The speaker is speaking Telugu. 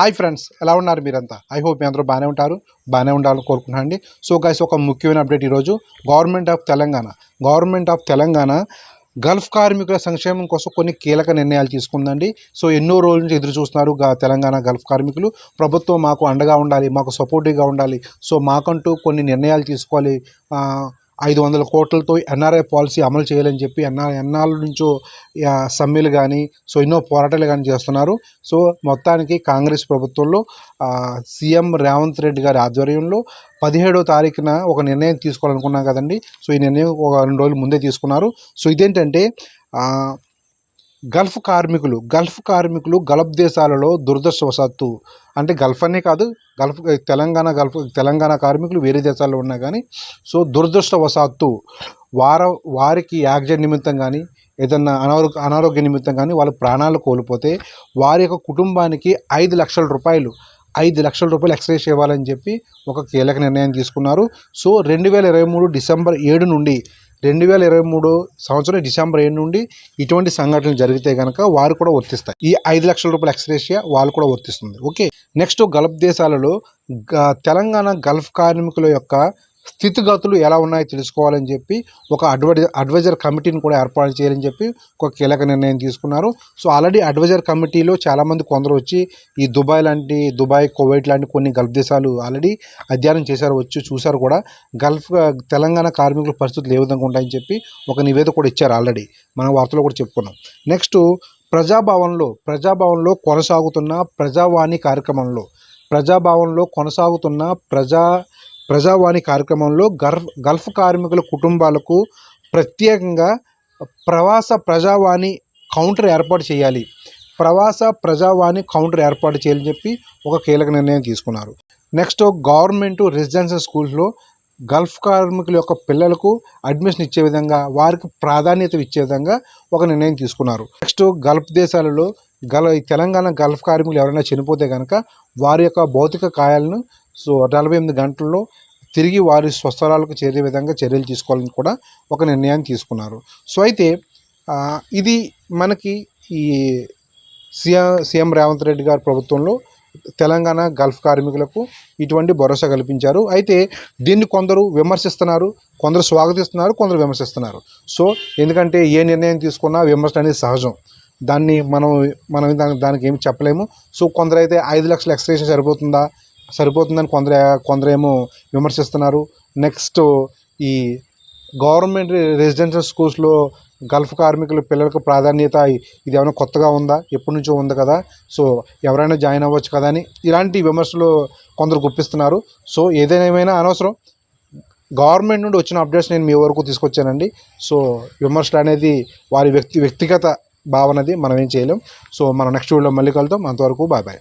హాయ్ ఫ్రెండ్స్ ఎలా ఉన్నారు మీరంతా? ఐ హోప్ మీ అందరూ బాగానే ఉంటారు బాగానే ఉండాలని కోరుకుంటున్నాను అండి. సో గైస్ ఒక ముఖ్యమైన అప్డేట్ ఈరోజు government of Telangana government of Telangana Gulf కార్మికుల సంక్షేమం కోసం కొన్ని కీలక నిర్ణయాలు తీసుకుందండి. సో ఎన్నో రోజుల నుంచి ఎదురు చూస్తున్నారు తెలంగాణ గల్ఫ్ కార్మికులు. ప్రభుత్వం మాకు అండగా ఉండాలి మాకు సపోర్టివ్గా ఉండాలి. సో మాకంటూ కొన్ని నిర్ణయాలు తీసుకోవాలి. ఐదు వందల కోట్లతో ఎన్ఆర్ఐ పాలసీ అమలు చేయాలని చెప్పి ఎన్ఆర్ ఎన్నాళ్ళ నుంచో సమ్మెలు కానీ సో ఎన్నో పోరాటాలు కానీ చేస్తున్నారు. సో మొత్తానికి కాంగ్రెస్ ప్రభుత్వంలో సీఎం రేవంత్ రెడ్డి గారి ఆధ్వర్యంలో పదిహేడో తారీఖున ఒక నిర్ణయం తీసుకోవాలనుకున్నాం కదండి. సో ఈ నిర్ణయం ఒక రెండు రోజులు ముందే తీసుకున్నారు. సో ఇదేంటంటే గల్ఫ్ కార్మికులు గల్ఫ్ కార్మికులు గల్ఫ్ దేశాలలో దురదృష్టవశాత్తు అంటే గల్ఫ్ అనే కాదు గల్ఫ్ తెలంగాణ గల్ఫ్ తెలంగాణ కార్మికులు వేరే దేశాల్లో ఉన్నా కానీ సో దురదృష్టవశాత్తు వార వారికి యాక్సిడెంట్ నిమిత్తం కానీ ఏదన్నా అనారోగ్య అనారోగ్య నిమిత్తం కానీ వాళ్ళ ప్రాణాలు కోల్పోతే వారి యొక్క కుటుంబానికి ఐదు లక్షల రూపాయలు ఐదు లక్షల రూపాయలు ఎక్స్రేస్ ఇవ్వాలని చెప్పి ఒక కీలక నిర్ణయం తీసుకున్నారు. సో రెండు వేల ఇరవై మూడు డిసెంబర్ ఏడు నుండి రెండు వేల ఇరవై మూడు సంవత్సరం డిసెంబర్ ఏడు నుండి ఇటువంటి సంఘటనలు జరిగితే కనుక వారు కూడా వర్తిస్తాయి. ఈ ఐదు లక్షల రూపాయల ఎక్స్రేషియా వాళ్ళు కూడా వర్తిస్తుంది. ఓకే. నెక్స్ట్ గల్ఫ్ దేశాలలో గ- తెలంగాణ గల్ఫ్ కార్మికుల యొక్క స్థితిగతులు ఎలా ఉన్నాయో తెలుసుకోవాలని చెప్పి ఒక అడ్వైజ్ అడ్వైజర్ కమిటీని కూడా ఏర్పాటు చేయాలని చెప్పి ఒక కీలక నిర్ణయం తీసుకున్నారు. సో ఆల్రెడీ అడ్వైజర్ కమిటీలో చాలామంది కొందరు వచ్చి ఈ దుబాయ్ లాంటి దుబాయ్ కువైట్ లాంటి కొన్ని గల్ఫ్ దేశాలు ఆల్రెడీ అధ్యయనం చేశారు వచ్చి చూశారు కూడా. గల్ఫ్ తెలంగాణ కార్మికుల పరిస్థితులు ఏ విధంగా ఉంటాయని చెప్పి ఒక నివేదిక కూడా ఇచ్చారు ఆల్రెడీ మనం వార్తలో కూడా చెప్పుకున్నాం. నెక్స్ట్ ప్రజాభవన్లో ప్రజాభవన్లో కొనసాగుతున్న ప్రజావాణి కార్యక్రమంలో ప్రజాభవన్లో కొనసాగుతున్న ప్రజా ప్రజావాణి కార్యక్రమంలో గల్ఫ్ గల్ఫ్ కార్మికుల కుటుంబాలకు ప్రత్యేకంగా ప్రవాస ప్రజావాణి కౌంటర్ ఏర్పాటు చేయాలి. ప్రవాస ప్రజావాణి కౌంటర్ ఏర్పాటు చేయాలని చెప్పి ఒక కీలక నిర్ణయం తీసుకున్నారు. నెక్స్ట్ గవర్నమెంట్ రెసిడెన్షియల్ స్కూల్స్లో గల్ఫ్ కార్మికుల యొక్క పిల్లలకు అడ్మిషన్ ఇచ్చే విధంగా వారికి ప్రాధాన్యత ఇచ్చే విధంగా ఒక నిర్ణయం తీసుకున్నారు. నెక్స్ట్ గల్ఫ్ దేశాలలో గల తెలంగాణ గల్ఫ్ కార్మికులు ఎవరైనా చనిపోతే కనుక వారి యొక్క భౌతిక కాయాలను సో నలభై ఎనిమిది గంటల్లో తిరిగి వారి స్వస్థలాలకు చేరే విధంగా చర్యలు తీసుకోవాలని కూడా ఒక నిర్ణయాన్ని తీసుకున్నారు. సో అయితే ఇది మనకి ఈ సీఎం సీఎం రేవంత్ రెడ్డి గారి ప్రభుత్వంలో తెలంగాణ గల్ఫ్ కార్మికులకు ఇటువంటి భరోసా కల్పించారు. అయితే దీన్ని కొందరు విమర్శిస్తున్నారు కొందరు స్వాగతిస్తున్నారు కొందరు విమర్శిస్తున్నారు. సో ఎందుకంటే ఏ నిర్ణయం తీసుకున్నా విమర్శ అనేది సహజం. దాన్ని మనం మనం దానికి దానికి ఏమి చెప్పలేము. సో కొందరైతే ఐదు లక్షల ఎక్స్ట్రేషన్ సరిపోతుందా? సరిపోతుందని కొందరు కొందరేమో విమర్శిస్తున్నారు. నెక్స్ట్ ఈ గవర్నమెంట్ రెసిడెన్షియల్ స్కూల్స్లో గల్ఫ్ కార్మికుల పిల్లలకు ప్రాధాన్యత ఇది ఏమైనా కొత్తగా ఉందా? ఎప్పటి నుంచో ఉంది కదా. సో ఎవరైనా జాయిన్ అవ్వచ్చు కదా అని ఇలాంటి విమర్శలు కొందరు గుప్పిస్తున్నారు. సో ఏదైనా అనవసరం. గవర్నమెంట్ నుండి వచ్చిన అప్డేట్స్ నేను మీ వరకు తీసుకొచ్చానండి. సో విమర్శలు అనేది వారి వ్యక్తి వ్యక్తిగత భావనది మనం ఏం చేయలేం. సో మనం నెక్స్ట్ వీడియోలో మళ్ళీ కలుద్దాం. అంతవరకు బాయ్ బాయ్.